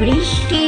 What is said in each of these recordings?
বৃষ্টি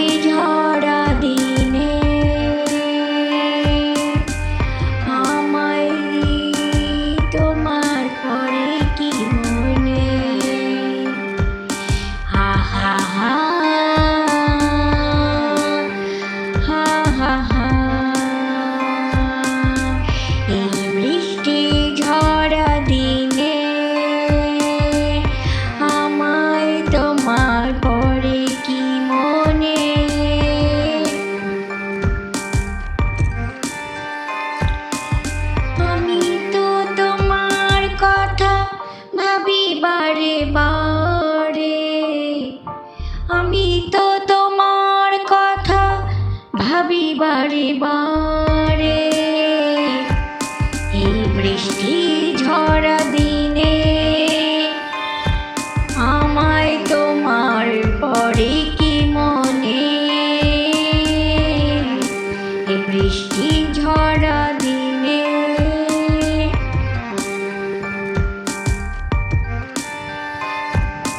বারে বারে। আমি তো তোমার কথা ভাবি বারে বারে। এই বৃষ্টি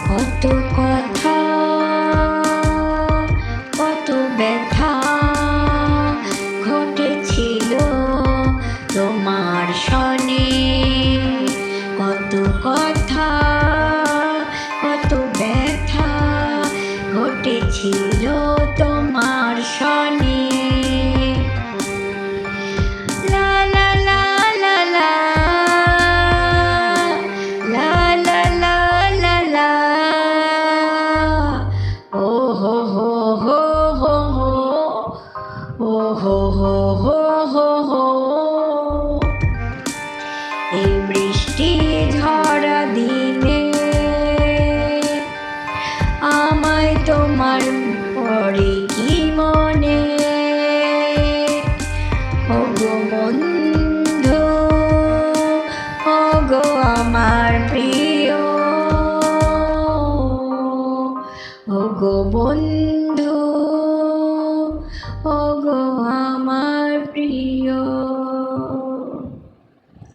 কত কথা কত ব্যথা ঘটেছিল তোমার সনে। কত কথা কত ব্যথা ঘটেছিল তোমার হো হো হো। এই বৃষ্টি ঝরা দিনে আমায় তোমার পরে কি মনে? ওগো বন্ধু, ওগো আমার প্রিয়। ওগো বন্ধু, ওগো